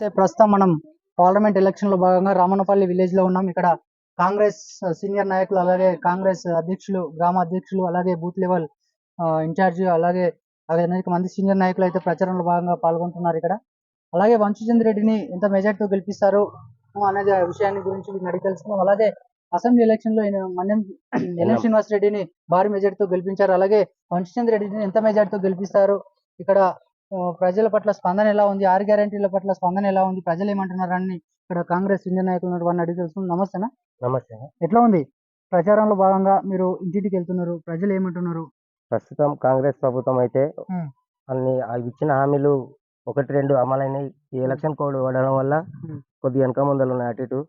ప్రస్తుతం మనం పార్లమెంట్ ఎలక్షన్లో భాగంగా రామన్నపల్లి విలేజ్లో ఉన్నాం. ఇక్కడ కాంగ్రెస్ సీనియర్ నాయకులు అలాగే కాంగ్రెస్ అధ్యక్షులు గ్రామ అధ్యక్షులు అలాగే బూత్ లెవెల్ ఇన్ఛార్జ్ అలాగే అలాగే అనేక మంది సీనియర్ నాయకులు అయితే ప్రచారంలో భాగంగా పాల్గొంటున్నారు ఇక్కడ. అలాగే వంశచంద్ర రెడ్డిని ఎంత మెజార్టీతో గెలిపిస్తారు అనేది విషయాన్ని గురించి వీరిని అడిగి తెలుసుకుందాం. అలాగే అసెంబ్లీ ఎలక్షన్లో మన్యం ఎన్ఎం శ్రీనివాస్ రెడ్డిని భారీ మెజార్టీతో గెలిపించారు. అలాగే వంశచంద్ర రెడ్డిని ఎంత మెజార్టీతో గెలిపిస్తారు ఇక్కడ ప్రజల పట్ల స్పందన ఎలా ఉంది? ఆరు గ్యారంటీల పట్ల స్పందన ఎలా ఉంది? ప్రజలు ఏమంటున్నారు అని ఇక్కడ కాంగ్రెస్ సీనియర్ నాయకులు ఉన్నారు వారిని అడిగి తెలుసుకుందాం. నమస్తేనా నమస్తే ఎట్లా ఉంది? ప్రచారంలో భాగంగా మీరు ఇంటింటికి వెళ్తున్నారు. ప్రజలు ఏమంటున్నారు? ప్రస్తుతం కాంగ్రెస్ ప్రభుత్వం అయితే. అన్ని ఆ ఇచ్చిన హామీలు ఒకటి రెండు అమలైనవి ఈ ఎలక్షన్ కోడ్ పడడం వల్ల. కొద్ది వెనక ముందలు ఉన్నాయి. అటు ఇటు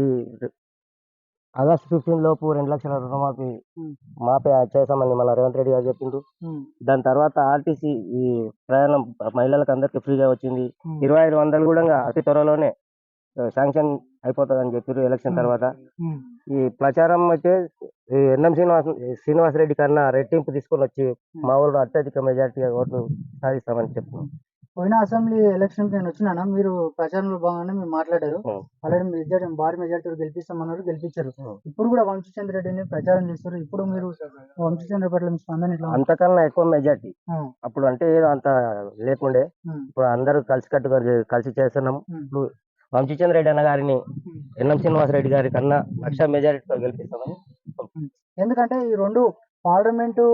ఈ ఆగస్టు ఫిఫ్టీన్ లోపు రెండు లక్షల రుణమాఫీ. మాఫీ చేసామని మన రేవంత్ రెడ్డి గారు చెప్పిండు. దాని తర్వాత ఆర్టీసీ ఈ ప్రయాణం మహిళలకు అందరికి ఫ్రీగా వచ్చింది. ఇరవై ఐదు వందలు కూడా అతి త్వరలోనే శాంక్షన్ అయిపోతుంది అని చెప్పారు ఎలక్షన్. తర్వాత. ఈ ప్రచారం అయితే ఎన్ఎం శ్రీనివాస్ శ్రీనివాస్ రెడ్డి కన్నా రెట్టింపు తీసుకొని వచ్చి మా ఊళ్ళో అత్యధిక మెజార్టీ ఓట్లు సాధిస్తామని చెప్తున్నాం పోయిన అసెంబ్లీ ఎలక్షన్ నేను వచ్చినానా మీరు ప్రచారంలో భాగంగానే మీరు మాట్లాడారు. ఆల్రెడీ మెజార్టీ భారీ మెజార్టీ గెలిపిస్తామన్నారు గెలిపించారు. ఇప్పుడు కూడా వంశచంద్ర రెడ్డిని ప్రచారం చేస్తారు ఇప్పుడు మీరు వంశచంద్ర పట్ల మీ స్పందన? అంతకన్నా ఎక్కువ మెజార్టీ. అప్పుడు అంటే ఏదో అంత లేకుండే. ఇప్పుడు అందరూ కలిసికట్టుగా చే- కలిసి చేస్తున్నాం. ఇప్పుడు వంశీచంద్ర రెడ్డి అన్న గారిని. ఎన్ఎం శ్రీనివాస్ రెడ్డి గారి కన్నా లక్ష మెజారిటీతో గెలిపిస్తామని ఎందుకంటే ఈ రెండు పార్లమెంటు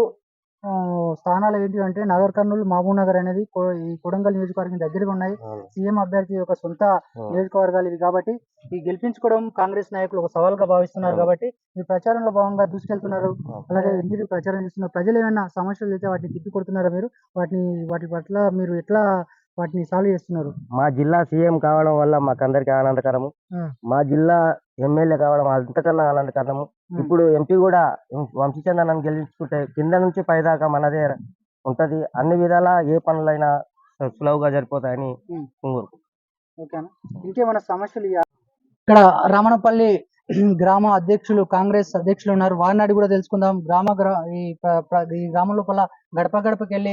స్థానాలు ఏంటి అంటే నగర్ కర్నూలు మహబూబ్ నగర్ అనేది ఈ కొడంగల్ నియోజకవర్గం దగ్గరగా ఉన్నాయి సీఎం అభ్యర్థి యొక్క సొంత నియోజకవర్గాలు ఇవి కాబట్టి ఈ గెలిపించుకోవడం కాంగ్రెస్ నాయకులు ఒక సవాల్గా భావిస్తున్నారు అవును. కాబట్టి ఈ ప్రచారంలో భాగంగా దూసుకెళ్తున్నారు. అలాగే ఇంటికి ప్రచారం చేస్తున్నారు ప్రజలు ఏమైనా సమస్యలు అయితే వాటిని తిప్పి కొడుతున్నారా మీరు వాటిని వాటి పట్ల మీరు ఎట్లా వాటిని సాల్వ్ చేస్తున్నారు మా జిల్లా సీఎం కావడం వల్ల మాకందరికి ఆనందకరము. మా జిల్లా ఎమ్మెల్యే కావడం అంతకన్నా ఆనందకరము. ఇప్పుడు ఎంపీ కూడా వంశీచంద్రన్ గెలిపించుకుంటే కింద నుంచి పైదాకా మనదే ఉంటది. అన్ని విధాల ఏ పనులైనా సులువుగా జరిపోతాయని ఇంకేమైనా సమస్యలు ఇక్కడ రమణపల్లి గ్రామ అధ్యక్షులు కాంగ్రెస్ అధ్యక్షులు ఉన్నారు. వారిని అడిగి కూడా తెలుసుకుందాం. గ్రామ ఈ గ్రామం లోపల గడప గడపకి వెళ్ళి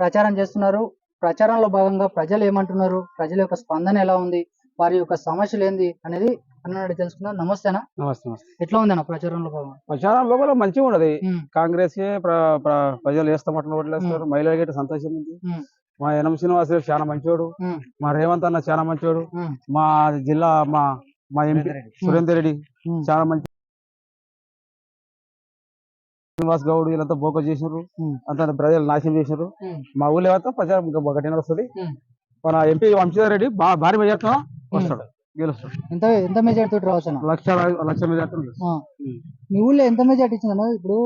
ప్రచారం చేస్తున్నారు. ప్రచారంలో భాగంగా ప్రజలు ఏమంటున్నారు? ప్రజల యొక్క స్పందన ఎలా ఉంది? వారి యొక్క సమస్యలు ఏంది? అనేది అన్న అడిగి తెలుసుకుందాం నమస్తేనా నమస్తే నమస్తే. ఎట్లా ఉంది అన్న ప్రచారంలో ప్రచారం లోపల మంచిగా ఉన్నది. కాంగ్రెస్ ప్రజలు వేస్తామంటున్న ఓట్లు వేస్తారు. మహిళలకి అయితే సంతోషం ఉంది. మా ఎనం శ్రీనివాసరావు చాలా మంచివాడు మా రేవంత్ అన్న చాలా మంచివాడు మా జిల్లా మా మా ఎంపీ సురేందర్ రెడ్డి. చాలా మంచి శ్రీనివాస్ గౌడ్ వీళ్ళంతా బోక చేసినారు. అంతా ప్రజలు నాశనం చేసినారు. మా ఊళ్ళో ప్రచారం ఇంకా గట్టిగా వస్తుంది. మన ఎంపీ వంశీధర్ రెడ్డి భారీ మెజార్టీ వస్తాడు. ఎంత ఎంత మెజార్టీ తోటి రావచ్చు అన్న లక్ష లక్ష మెజార్టీ ఆ. మీ ఊళ్ళో ఎంత మెజార్టీ ఇచ్చిందన్న? ఇప్పుడు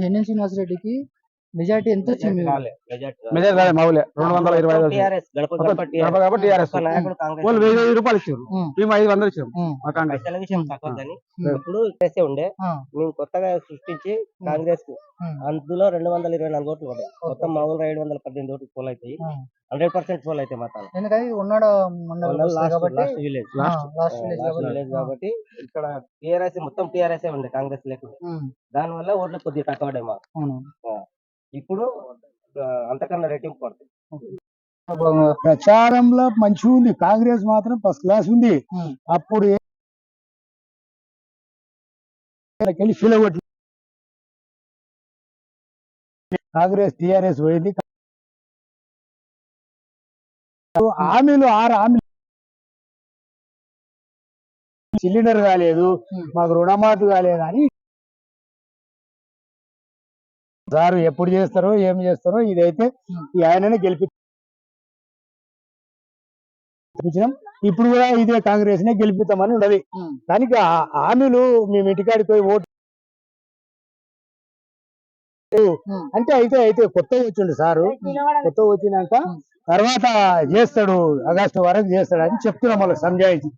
ఎన్ఎన్ శ్రీనివాస్ రెడ్డికి మెజార్టీ ఎంత వచ్చింది? మెజార్టీ కాదు రెండు వందల ఇరవై ఐదు గడప నాయకుడు కాంగ్రెస్ వాళ్ళు వెయ్యి వెయ్యి రూపాయలు ఇచ్చారు. మేము ఐదు వందలు ఇచ్చాం ఉమ్, మా కాంగ్రెస్. పైసల విషయం ఉమ్. తక్కువదని ఉమ్. ఇప్పుడు చేసే ఉండే మేము కొత్తగా సృష్టించి కాంగ్రెస్కు అందులో రెండు వందల ఇరవై నాలుగు ఓట్లు పడ్డాయి. మొత్తం మా ఊళ్ళో ఏడు వందల పద్దెనిమిది ఓట్లు పోల్ అవుతాయి. హండ్రెడ్ పర్సెంట్ పోల్ అవుతాయి మా తాను ఎందుకంటే ఉన్నాడు మండలం వస్తాయి కాబట్టి లాస్ట్ విలేజ్ లాస్ట్. విలేజ్ కాబట్టి. కాబట్టి ఇక్కడ టిఆర్ఎస్ మొత్తం టిఆర్ఎస్ ఉండే కాంగ్రెస్ లేకుండా. ఉమ్, దాని వల్ల ఓట్లు కొద్దిగా తక్కువ పడ్డాయి మాకు. అవును. ఇప్పుడు అంతకన్నా రెట్టింపు పడుతుంది ప్రచారంలో మంచిగా ఉంది. కాంగ్రెస్ మాత్రం ఫస్ట్ క్లాస్ ఉంది. అప్పుడు ఫిలగొట్టి కాంగ్రెస్ టిఆర్ఎస్ పోయింది. హామీలు ఆరు హామీలు. సిలిండర్ కాలేదు. మాకు రుణమాఫీ కాలేదు అని సార్ ఎప్పుడు చేస్తారో ఏం చేస్తారో ఇదైతే ఆయననే గెలిపి గెలిపించినాం. ఇప్పుడు కూడా ఇదే కాంగ్రెస్ నే గెలిపిస్తామని ఉన్నది దానికి హామీలు మేము ఇంటికాడికి పోయి ఓటు అంటే అయితే అయితే కొత్తగా వచ్చిండు సారు. కొత్తగా వచ్చినాక. తర్వాత చేస్తాడు ఆగస్టు వరకు చేస్తాడు అని చెప్తున్నాం వాళ్ళకి సంజాయించి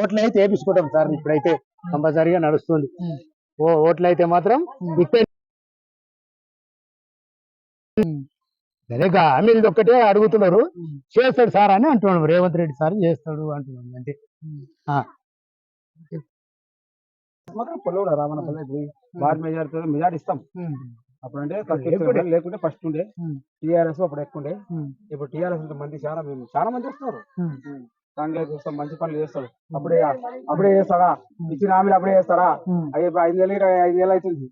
ఓట్లు అయితే వేపించుకుంటాం సార్ ఇప్పుడైతే కంపల్సరీగా నడుస్తుంది. ఓ ఓట్లు అయితే మాత్రం. ఇక్కడ గా హామీలు ఒక్కటే అడుగుతున్నారు. చేస్తాడు సార్ అని అంటున్నాడు. రేవంత్ రెడ్డి సార్ చేస్తాడు అంటున్నాడు. అంటే పొలవుడు భారీ మెజార్టీ మెజార్టీ ఇస్తాం. లేకుంటే ఫస్ట్ ఉండే. టీఆర్ఎస్ అప్పుడు ఎక్కువ ఉండే. ఇప్పుడు టీఆర్ఎస్ మంది చాలా మేము చాలా మంది వస్తున్నారు. కాంగ్రెస్ వస్తాం మంచి పనులు చేస్తాడు అప్పుడే అప్పుడే చేస్తాడా ఇచ్చిన హామీలు అప్పుడే చేస్తారా? ఐదు వేలు ఇరవై ఐదు వేలు అవుతుంది.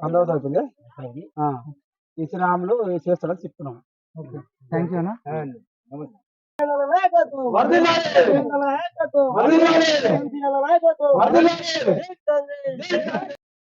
అందవుతుంది హామీలు చేస్తాడని చెప్తున్నాం. థ్యాంక్ యూ అన్న!